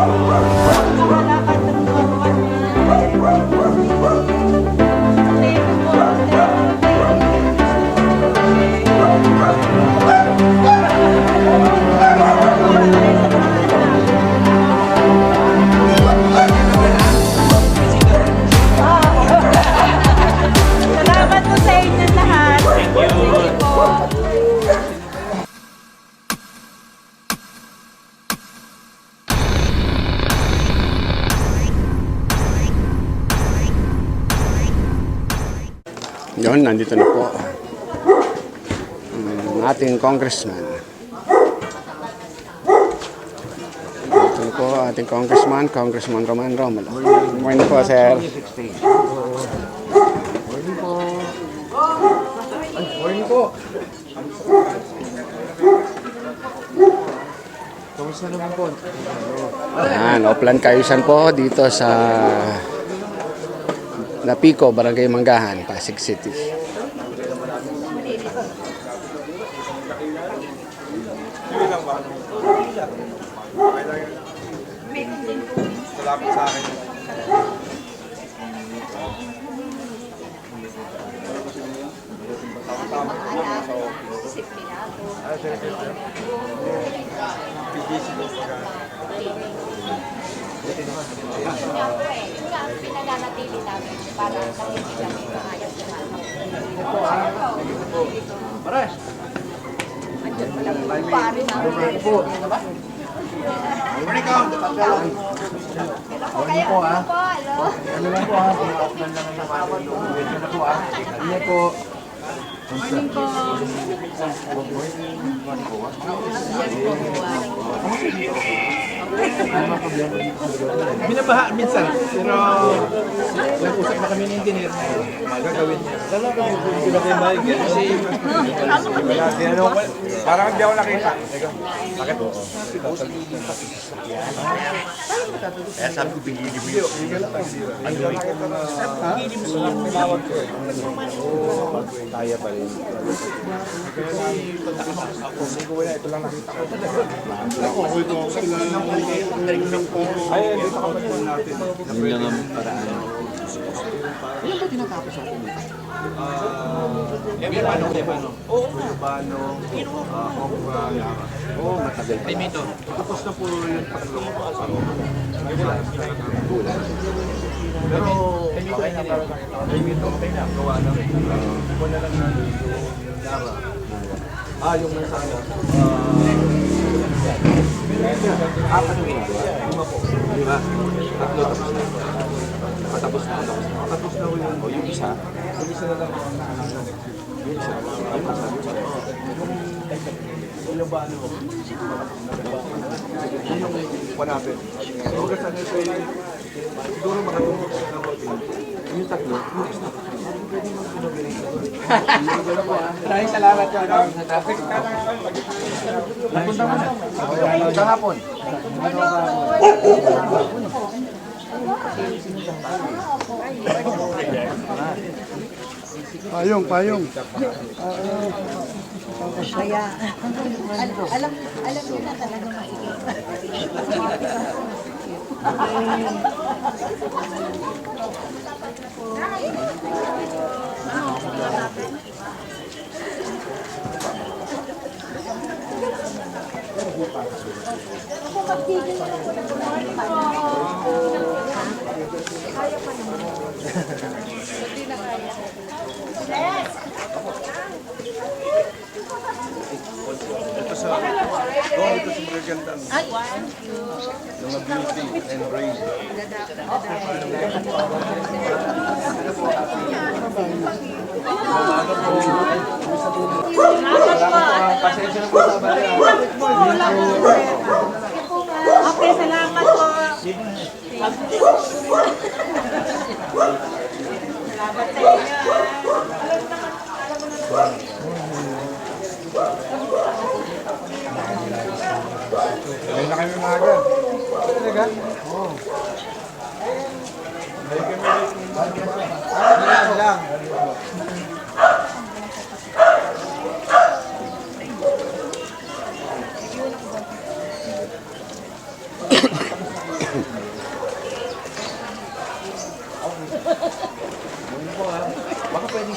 Oh, Yun, nandito na po. Ang ating congressman. Nandito na po ating congressman, Congressman Roman Romulo. Good morning po, sir. Morning po. Kamusta naman po? Yan, Oplan Kayusan po dito sa Napico, Barangay Manggahan, Pasig City. Salamat sa akin. Yung nga ang pinananatili namin para nakikita kami maayos yung ano. Andiyan pala po yung pare namin. Hello po kayo. Hello po. Hello. Ano lang po ha? Pang-offline lang ang naman. Ito na po ha. Ano po? Morning po. Binabaha minsan. Pero nag-usap na kami ng engineer na magagawin niya. Dala kami kung kayo maigyan. Kasi wala tinanong ko. Parang hindi ako nakita. Bakit? Kaya sabi ko, bigili mo yun. Ano yun? Bigili mo sa. Kaya pa Ito lang nakita ko. Ako, ito. Ay, dito ka natin. Yun lang ang paraan. Ilan ba tinatapos ako dito? Ah, Urbano, Urbano. Oo, Urbano, ah, Okra, Yara. Oo, matagal pa. Primito. Tapos na po yung tatlo. Pero, okay na parang Primito, okay na. Gawa na lang natin yung Yara. Ah, yung nasa ano. Ah, apat yung ginagawa. Lima po. Lima. Tatlo tapos na. Nakatapos na. Tapos na. Tapos na yun. O yung isa. Yung isa na lang. Yung isa. Yung isa. Yung ba ano? Yun yung kuha natin. So, kasi ano ito yung siguro makatulog sa mga yung tatlo, Maraming salamat po. Napunta mo na. Kahapon. Payong, payong. Kaya, al- alam, alam niyo na talaga makikita. Ito magagandang. Mga beauty and brain. Pasensya na po sa bali. Okay, salamat po. Salamat sa inyo. Dahil na kami maaga. Talaga? Oo. Dahil kami Ayan lang.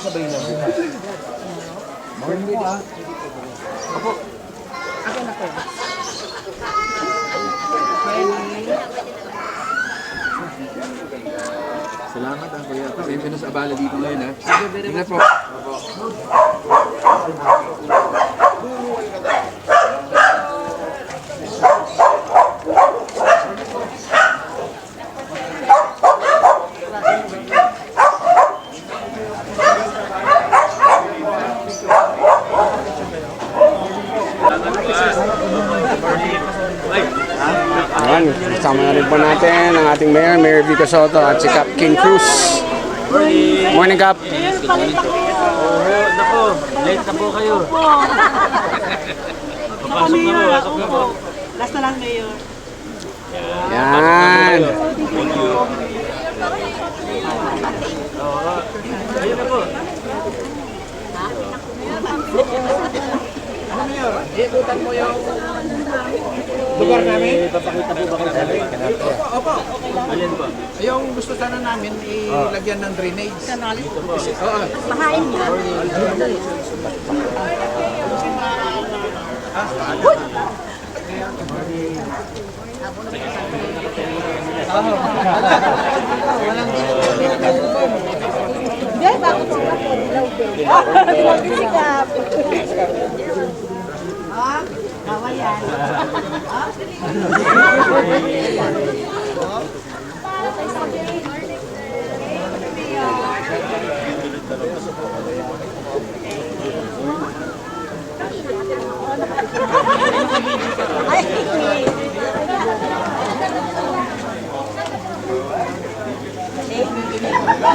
sabay na bukas. Po ah. Opo. Ako. Salamat ang kuya. Pasensya na sa abala dito ngayon ha. Ingat po. Ayan, ating mayor, Mayor Vico Soto at si Cap King Cruz. Morning, Cap. Ayun, palit ako yun. Nako, late na po kayo. Ako, Mayor. Ako po. Last na lang, Mayor. Yan. Ayun na po. Ikutan mo yung lugar namin. Papakita po ba kayo sa akin? Opo. Alin po? Yung gusto sana namin ilagyan ng drainage. Oo. Mahain niya. Hindi, bago po ako. Dilaw din. Dilaw din si Cap. Ha? Tawa yan.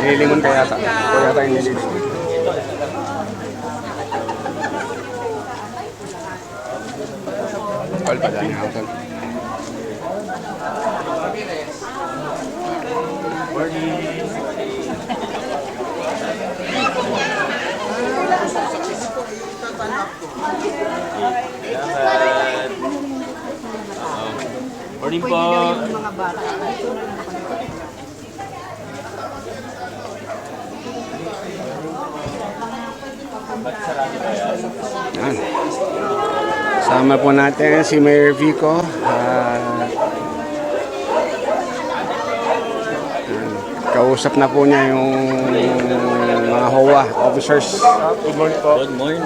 Nililingon ka yata. Ako yata yung. Padaan nga ako, tol. Morning po. Yan. Sama po natin si Mayor Vico. yan. kausap na po niya yung mga HOA officers. Good morning po. Good morning.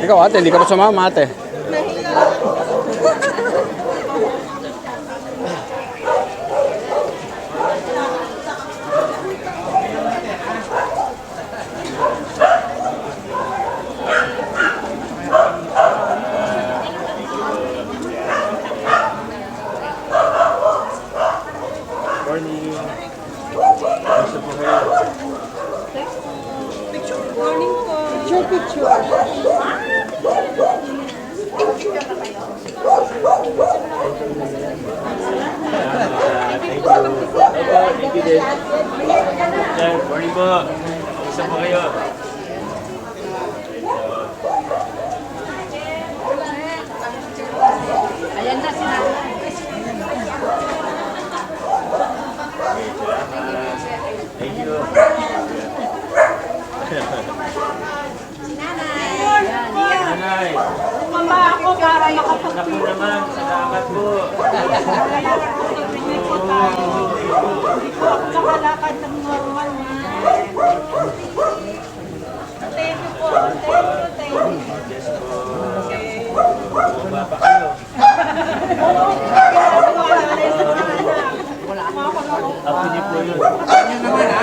Ikaw ate, hindi ka pa sumama ate. Morning. Gusto po kayo? Morning po. Picture, picture. Thank you. Opo, thank you din. Sir, morning po. Gusto po kayo? Ayan na sinabi. Thank you. Nanay, Mama ako para naku naman, salamat po. Hindi po tayo. Hindi po ako nakalakad ng normal na. Thank you po. Thank you, thank you. Bumaba pa kayo. Ako niyo po yun. Ano naman ha?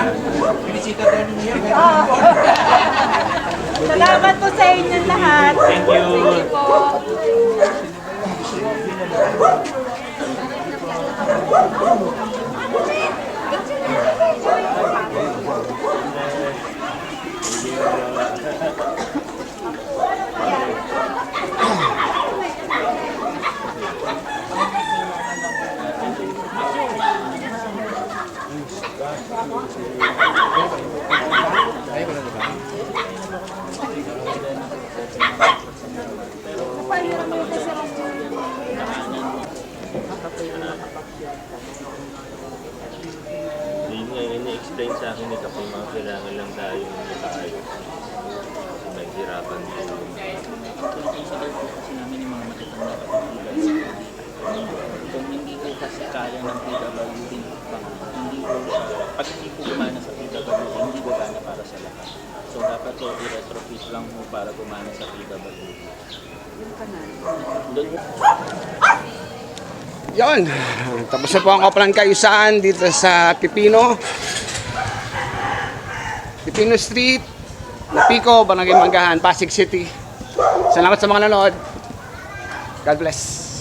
Binisita daw ninyo. Salamat po sa inyo lahat. Thank you. Hindi nga ini-explain sa akin ni kapag mga kailangan lang tayo ng tayo. Naghirapan din. kasi namin yung mga matatanda kapatid. Kung hindi ko kasi kaya ng PWD, hindi ko siya, pag hindi ko gumana sa PWD, hindi gagana para sa lahat. So dapat to i-retrofit lang mo para gumana sa PWD. Doon Yon. Tapos na po ang Kapalan Kayusan dito sa Pipino. Pipino Street, Napico, Barangay Manggahan, Pasig City. Salamat sa mga nanood. God bless.